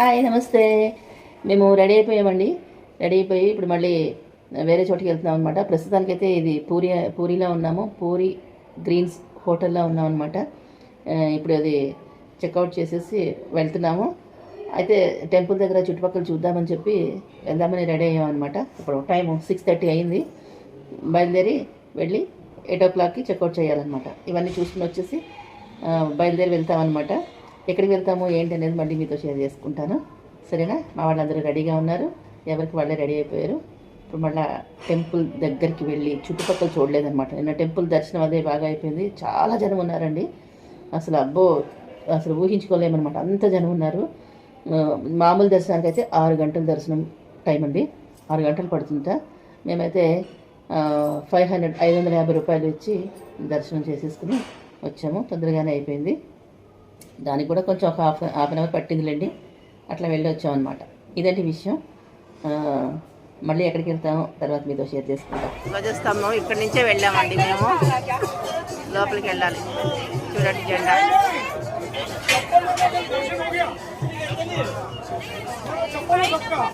Hi నమస్తే. మేము ready అయిపోయామండి. Ready అయిపోయి ఇప్పుడు మళ్ళీ వేరే చోటికి వెళ్తున్నాం అనమాట ప్రస్తుతానికైతే ఇది పూరి పూరిలో ఉన్నాము. పూరి గ్రీన్స్ హోటల్లో ఉన్నాం అనమాట ఇప్పుడు అది చెక్అవుట్ చేసేసి వెళ్తున్నాము. అయితే టెంపుల్ దగ్గర చుట్టుపక్కల చూద్దామని చెప్పి వెళ్దామని రెడీ అయ్యామన్నమాట ఇప్పుడు టైం సిక్స్ థర్టీ అయింది. బయలుదేరి వెళ్ళి ఎయిట్ ఓ క్లాక్కి చెక్అవుట్ చేయాలన్నమాట. ఇవన్నీ చూసుకుని వచ్చేసి బయలుదేరి వెళ్తామన్నమాట. ఎక్కడికి వెళ్తామో ఏంటి అనేది మళ్ళీ మీతో షేర్ చేసుకుంటాను. సరేనా? మా వాళ్ళందరూ రెడీగా ఉన్నారు. ఎవరికి వాళ్ళే రెడీ అయిపోయారు. ఇప్పుడు మళ్ళీ టెంపుల్ దగ్గరికి వెళ్ళి చుట్టుపక్కల చూడలేదన్నమాట. నిన్న టెంపుల్ దర్శనం అదే బాగా అయిపోయింది. చాలా జనం ఉన్నారండి. అసలు అబ్బో అసలు ఊహించుకోలేమన్నమాట. అంత జనం ఉన్నారు. మామూలు దర్శనానికి అయితే ఆరు గంటల దర్శనం టైం అండి. ఆరు గంటలు పడుతుంట. మేమైతే ఫైవ్ హండ్రెడ్ ఐదు వందల యాభై రూపాయలు ఇచ్చి దర్శనం చేసేసుకుని వచ్చాము. తొందరగానే అయిపోయింది. దానికి కూడా కొంచెం ఒక హాఫ్ హాఫ్ అన్ అవర్ పట్టిందిలేండి. అట్లా వెళ్ళి వచ్చాం అనమాట ఇదండి విషయం. మళ్ళీ ఎక్కడికి వెళ్తాము తర్వాత మీతో షేర్ చేసుకుంటాం. ధ్వజస్తంభం ఇక్కడి నుంచే వెళ్ళామండి మేము. లోపలికి వెళ్ళాలి. చూడండి జెండా.